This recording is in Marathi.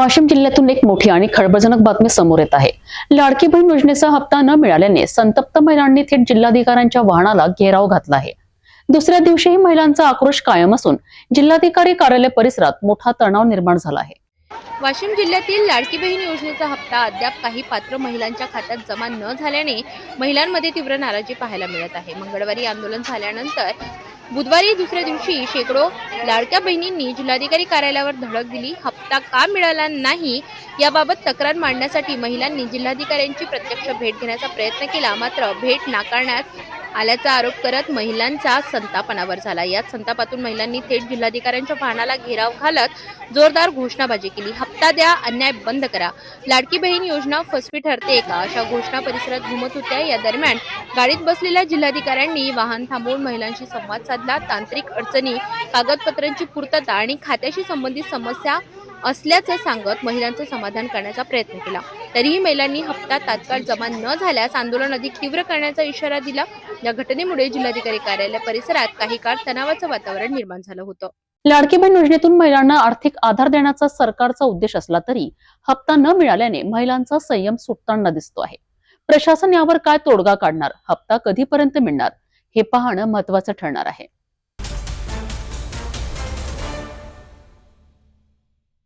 वाशिम जिल्ह्यातून एक मोठी आणि खळबळजनक बातमी समोर येत आहे. लाडकी बहीण योजनेचा हप्ता न मिळाल्याने संतप्त महिलांनी थेट जिल्हाधिकाऱ्यांच्या वाहनाला घेराव घातला आहे. दुसऱ्या दिवशीही महिलांचा आक्रोश कायम असून जिल्हाधिकारी कार्यालय परिसरात मोठा तणाव निर्माण झाला आहे. वाशिम जिल्ह्यातील लाडकी बहीण योजनेचा हप्ता अद्याप काही पात्र महिलांच्या खात्यात जमा न झाल्याने महिलांमध्ये तीव्र नाराजी पाहायला मिळत आहे. मंगळवारी आंदोलन झाल्यानंतर बुधवारी दुसऱ्या दिवशी शेकडो लाडक्या बहिणींनी जिल्हाधिकारी कार्यालयावर धडक दिली. हप्ता का मिळाला नाही याबाबत तक्रार मांडण्यासाठी महिलांनी जिल्हाधिकाऱ्यांची प्रत्यक्ष भेट घेण्याचा प्रयत्न केला. मात्र भेट नाकारण्यात आल्याचा आरोप करत महिलांचा संतापनावर झाला. यात संतापातून महिलांनी थेट जिल्हाधिकाऱ्यांच्या वाहनाला घेराव घालत जोरदार घोषणाबाजी केली. हप्ता द्या अन्याय बंद करा. लाडकी बहीण योजना फसवी ठरते का? अशा घोषणा परिसरात घुमत होत्या. या दरम्यान गाडीत बसलेल्या जिल्हाधिकाऱ्यांनी वाहन थांबवून महिलांशी संवाद साधला. तांत्रिक अडचणी कागदपत्रांची पूर्तता आणि खात्याशी संबंधित समस्या असल्याचं सांगत महिलांचं समाधान करण्याचा प्रयत्न केला. तरीही महिलांनी हप्ता तात्काळ जमा न झाल्यास आंदोलन अधिक तीव्र करण्याचा इशारा दिला. या घटनेमुळे जिल्हाधिकारी कार्यालय परिसरात काही काळ तणावाचं वातावरण निर्माण झालं होतं. लाडकी बहीण योजनेतून महिलांना आर्थिक आधार देण्याचा सरकारचा उद्देश असला तरी हप्ता न मिळाल्याने महिलांचा संयम सुटताना दिसतो आहे. प्रशासन यावर काय तोडगा काढणार? हप्ता कधीपर्यंत मिळणार? हे पाहणं महत्वाचं ठरणार आहे.